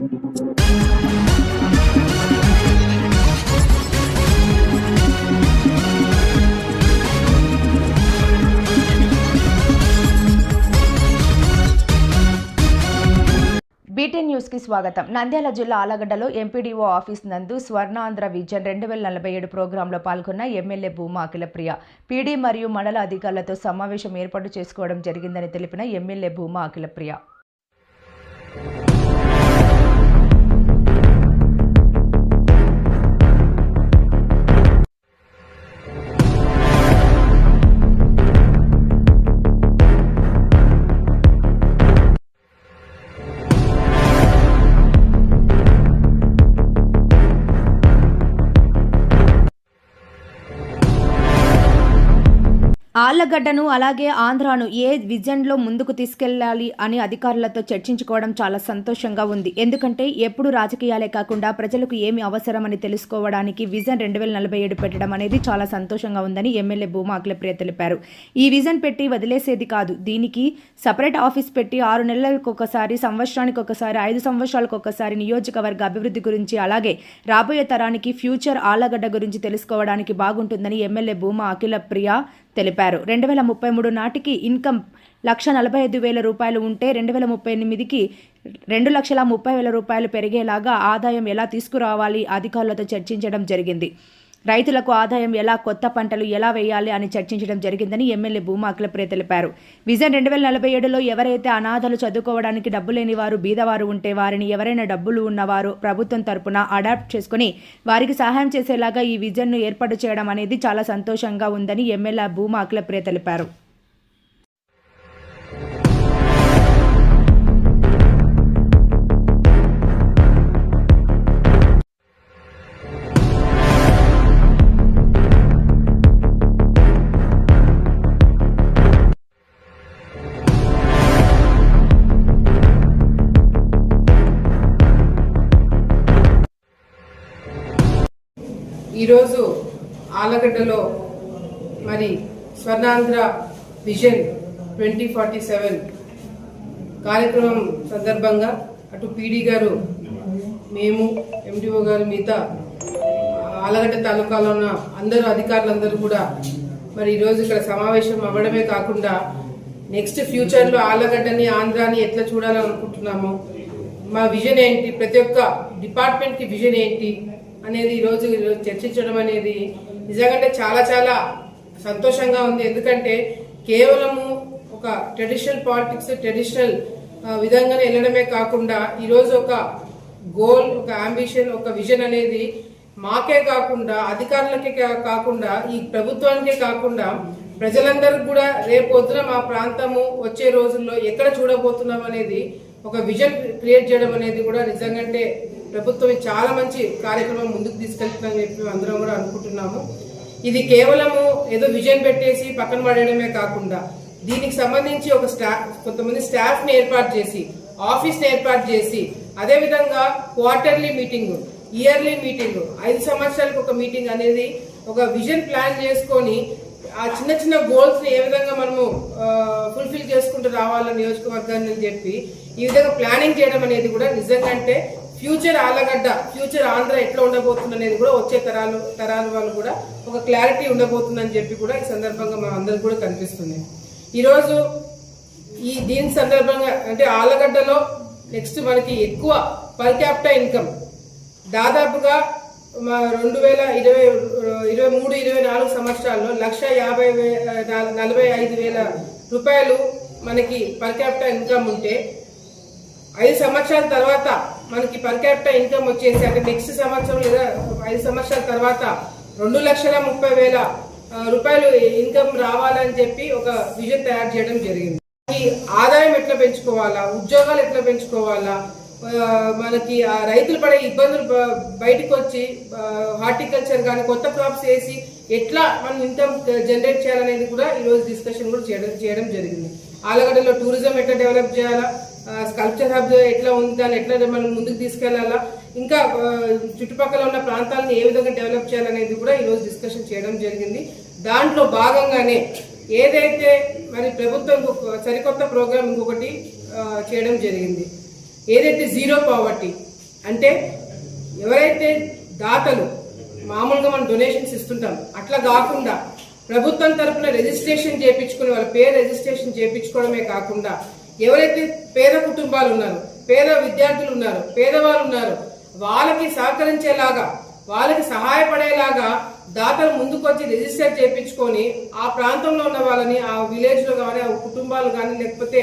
Beaten న్యూస్కి స్వాగతం. నంద్యాల జిల్లా ఆలగడ్డలో ఎంపీడీఓ ఆఫీస్ నందు స్వర్ణాంధ్ర విజన్ రెండు వేల నలభై ఏడు ప్రోగ్రాంలో పాల్గొన్న ఎమ్మెల్యే భూమా అఖిలప్రియ. పీడీ మరియు మండల అధికారులతో సమావేశం ఏర్పాటు చేసుకోవడం జరిగిందని తెలిపిన ఎమ్మెల్యే భూమా అఖిలప్రియ. ఆళ్ళగడ్డను అలాగే ఆంధ్రాను ఏ విజన్లో ముందుకు తీసుకెళ్ళాలి అని అధికారులతో చర్చించుకోవడం చాలా సంతోషంగా ఉంది. ఎందుకంటే ఎప్పుడు రాజకీయాలే కాకుండా ప్రజలకు ఏమి అవసరమని తెలుసుకోవడానికి విజన్ రెండు వేల నలభై ఏడు పెట్టడం అనేది చాలా సంతోషంగా ఉందని ఎమ్మెల్యే భూమా అఖిలప్రియ తెలిపారు. ఈ విజన్ పెట్టి వదిలేసేది కాదు. దీనికి సపరేట్ ఆఫీస్ పెట్టి ఆరు నెలలకు ఒకసారి సంవత్సరానికి ఒకసారి ఐదు సంవత్సరాలకు ఒకసారి నియోజకవర్గ అభివృద్ధి గురించి అలాగే రాబోయే తరానికి ఫ్యూచర్ ఆళ్ళగడ్డ గురించి తెలుసుకోవడానికి బాగుంటుందని ఎమ్మెల్యే భూమా అఖిలప్రియ తెలిపారు. రెండు వేల ముప్పై మూడు నాటికి ఇన్కమ్ లక్ష నలభై ఐదు వేల రూపాయలు ఉంటే రెండు వేల ముప్పై ఎనిమిదికి రెండు లక్షల ముప్పై వేల రూపాయలు పెరిగేలాగా ఆదాయం ఎలా తీసుకురావాలి అధికారులతో చర్చించడం జరిగింది. రైతులకు ఆదాయం ఎలా కొత్త పంటలు ఎలా వేయాలి అని చర్చించడం జరిగిందని ఎమ్మెల్యే భూమా అఖిలప్రియ తెలిపారు. విజన్ రెండు వేల నలభై ఏడులో ఎవరైతే అనాథలు చదువుకోవడానికి డబ్బు లేని వారు బీదవారు ఉంటే వారిని ఎవరైనా డబ్బులు ఉన్నవారు ప్రభుత్వం తరపున అడాప్ట్ చేసుకుని వారికి సహాయం చేసేలాగా ఈ విజన్ను ఏర్పాటు చేయడం అనేది చాలా సంతోషంగా ఉందని ఎమ్మెల్యే భూమా అఖిలప్రియ తెలిపారు. ఈరోజు ఆలగడ్డలో మరి Swarnandhra vision twenty forty seven కార్యక్రమం సందర్భంగా అటు పీడీ గారు మేము ఎండిఓ గారు మిగతా ఆలగడ్డ తాలూకాలో ఉన్న అందరూ అధికారులందరూ కూడా మరి ఈరోజు ఇక్కడ సమావేశం అవ్వడమే కాకుండా నెక్స్ట్ ఫ్యూచర్లో ఆలగడ్డని ఆంధ్రాని ఎట్లా చూడాలనుకుంటున్నామో మా విజన్ ఏంటి ప్రతి ఒక్క డిపార్ట్మెంట్కి విజన్ ఏంటి అనేది ఈరోజు చర్చించడం అనేది నిజంగా చాలా చాలా సంతోషంగా ఉంది. ఎందుకంటే కేవలము ఒక ట్రెడిషనల్ పాలిటిక్స్ ట్రెడిషనల్ విధంగానే వెళ్ళడమే కాకుండా ఈరోజు ఒక గోల్ ఒక అంబిషన్ ఒక విజన్ అనేది మాకే కాకుండా అధికారులకే కా- కాకుండా ఈ ప్రభుత్వానికే కాకుండా ప్రజలందరికీ కూడా రేపు మా ప్రాంతము వచ్చే రోజుల్లో ఎక్కడ చూడబోతున్నాం అనేది ఒక విజన్ క్రియేట్ చేయడం అనేది కూడా నిజంగా ప్రభుత్వం చాలా మంచి కార్యక్రమం ముందుకు తీసుకెళ్తుందని చెప్పి అందరం కూడా అనుకుంటున్నాము. ఇది కేవలము ఏదో విజన్ పెట్టేసి పక్కన పడేయడమే కాకుండా దీనికి సంబంధించి ఒక స్టాఫ్ కొంతమంది స్టాఫ్ని ఏర్పాటు చేసి ఆఫీస్ని ఏర్పాటు చేసి అదే విధంగా క్వార్టర్లీ మీటింగ్ ఇయర్లీ మీటింగ్ ఐదు సంవత్సరాలకు ఒక మీటింగ్ అనేది ఒక విజన్ ప్లాన్ చేసుకొని ఆ చిన్న చిన్న గోల్స్ని ఏ విధంగా మనము ఫుల్ఫిల్ చేసుకుంటూ రావాలని నియోజకవర్గాన్ని చెప్పి ఈ విధంగా ప్లానింగ్ చేయడం అనేది కూడా నిజంగా అంటే ఫ్యూచర్ ఆలగడ్డ ఫ్యూచర్ ఆంధ్ర ఎట్లా ఉండబోతుంది అనేది కూడా వచ్చే తరాలు తరాల వాళ్ళు కూడా ఒక క్లారిటీ ఉండబోతుందని చెప్పి కూడా ఈ సందర్భంగా మా అందరికి కూడా కనిపిస్తుంది. ఈరోజు ఈ దీని సందర్భంగా అంటే ఆలగడ్డలో నెక్స్ట్ మనకి ఎక్కువ పర్ క్యాపిటల్ ఇన్కమ్ దాదాపుగా మా రెండు వేల ఇరవై ఇరవై మూడు ఇరవై నాలుగు సంవత్సరాల్లో లక్ష యాభై వే- నలభై ఐదు వేల రూపాయలు మనకి పర్ క్యాపిటల్ ఇన్కమ్ ఉంటే ఐదు సంవత్సరాల తర్వాత మనకి పర్ క్యాపిటల్ ఇన్కమ్ వచ్చేసి అంటే నెక్స్ట్ సంవత్సరం లేదా ఐదు సంవత్సరాల తర్వాత రెండు లక్షల ముప్పై వేల రూపాయలు ఇన్కమ్ రావాలని చెప్పి ఒక విజన్ తయారు చేయడం జరిగింది. ఈ ఆదాయం ఎట్లా పెంచుకోవాలా? ఉద్యోగాలు ఎట్లా పెంచుకోవాలా? మనకి ఆ రైతులు పడే ఇబ్బందులు బయటకు వచ్చి హార్టికల్చర్ కానీ కొత్త క్రాప్స్ వేసి ఎట్లా మనం ఇన్కమ్ జనరేట్ చేయాలనేది కూడా ఈరోజు డిస్కషన్ కూడా చేయడం చేయడం జరిగింది. ఆలగడ్డలో టూరిజం ఎట్లా డెవలప్ చేయాలా? స్కల్ప్చర్ హబ్ ఎట్లా ఉంది దాన్ని ఎట్లా మనం ముందుకు తీసుకెళ్ళాలా? ఇంకా చుట్టుపక్కల ఉన్న ప్రాంతాలను ఏ విధంగా డెవలప్ చేయాలనేది కూడా ఈ రోజు డిస్కషన్ చేయడం జరిగింది. దాంట్లో భాగంగానే ఏదైతే మరి ప్రభుత్వం సరికొత్త ప్రోగ్రామ్ ఇంకొకటి చేయడం జరిగింది. ఏదైతే జీరో పావర్టీ అంటే ఎవరైతే దాతలు మామూలుగా మనం డొనేషన్స్ ఇస్తుంటాం అట్లా కాకుండా ప్రభుత్వం తరపున రిజిస్ట్రేషన్ చేయించుకుని వాళ్ళ పేరు రిజిస్ట్రేషన్ చేయించుకోవడమే కాకుండా ఎవరైతే పేద కుటుంబాలు ఉన్నారు పేద విద్యార్థులు ఉన్నారు పేదవాళ్ళు ఉన్నారు వాళ్ళకి సహకరించేలాగా వాళ్ళకి సహాయపడేలాగా దాతలు ముందుకొచ్చి రిజిస్టర్ చేయించుకొని ఆ ప్రాంతంలో ఉన్న వాళ్ళని ఆ విలేజ్లో కానీ ఆ కుటుంబాలు కానీ లేకపోతే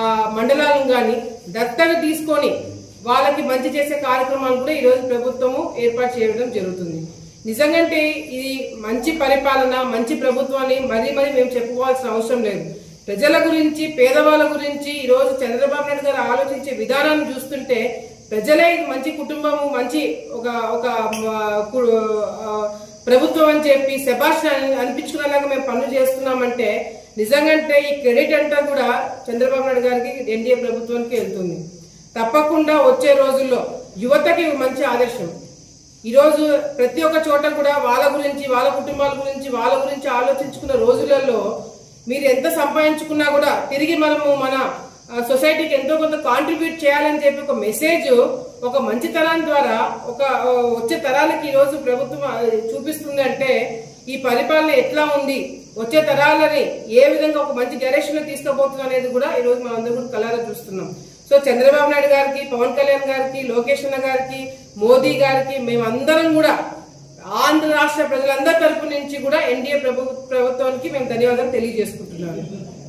ఆ మండలాలను కానీ దత్తలు తీసుకొని వాళ్ళకి మంచి చేసే కార్యక్రమాలు కూడా ఈరోజు ప్రభుత్వము ఏర్పాటు చేయడం జరుగుతుంది. నిజంగంటే ఇది మంచి పరిపాలన మంచి ప్రభుత్వాన్ని మరీ మరీ మేము చెప్పుకోవాల్సిన అవసరం లేదు. ప్రజల గురించి పేదవాళ్ళ గురించి ఈరోజు చంద్రబాబు నాయుడు గారు ఆలోచించే విధానాన్ని చూస్తుంటే ప్రజలే మంచి కుటుంబము మంచి ఒక ఒక కు- ప్రభుత్వం అని చెప్పి శబాష్ అనిపించుకునేలాగా మేము పనులు చేస్తున్నామంటే నిజంగంటే ఈ క్రెడిట్ అంతా కూడా చంద్రబాబు నాయుడు గారికి ఎన్డీఏ ప్రభుత్వానికి వెళ్తుంది. తప్పకుండా వచ్చే రోజుల్లో యువతకి మంచి ఆదర్శం. ఈరోజు ప్రతి ఒక్క చోట కూడా వాళ్ళ గురించి వాళ్ళ కుటుంబాల గురించి వాళ్ళ గురించి ఆలోచించుకున్న రోజులలో మీరు ఎంత సంపాదించుకున్నా కూడా తిరిగి మనము మన సొసైటీకి ఎంతో కొంత కాంట్రిబ్యూట్ చేయాలని చెప్పి ఒక మెసేజ్ ఒక మంచి తరం ద్వారా ఒక వచ్చే తరాలకి ఈరోజు ప్రభుత్వం చూపిస్తుంది అంటే ఈ పరిపాలన ఎట్లా ఉంది వచ్చే తరాలని ఏ విధంగా ఒక మంచి డైరెక్షన్లో అనేది కూడా ఈ రోజు మనం అందరం కూడా కలరా చూస్తున్నాం. సో చంద్రబాబు నాయుడు గారికి పవన్ కళ్యాణ్ గారికి లోకేష్ అన్న గారికి మోదీ గారికి మేమందరం కూడా ఆంధ్ర రాష్ట్ర ప్రజలందరి తరపు నుంచి కూడా ఎన్డీఏ ప్రభు ప్రభుత్వానికి మేము ధన్యవాదాలు తెలియజేసుకుంటున్నాను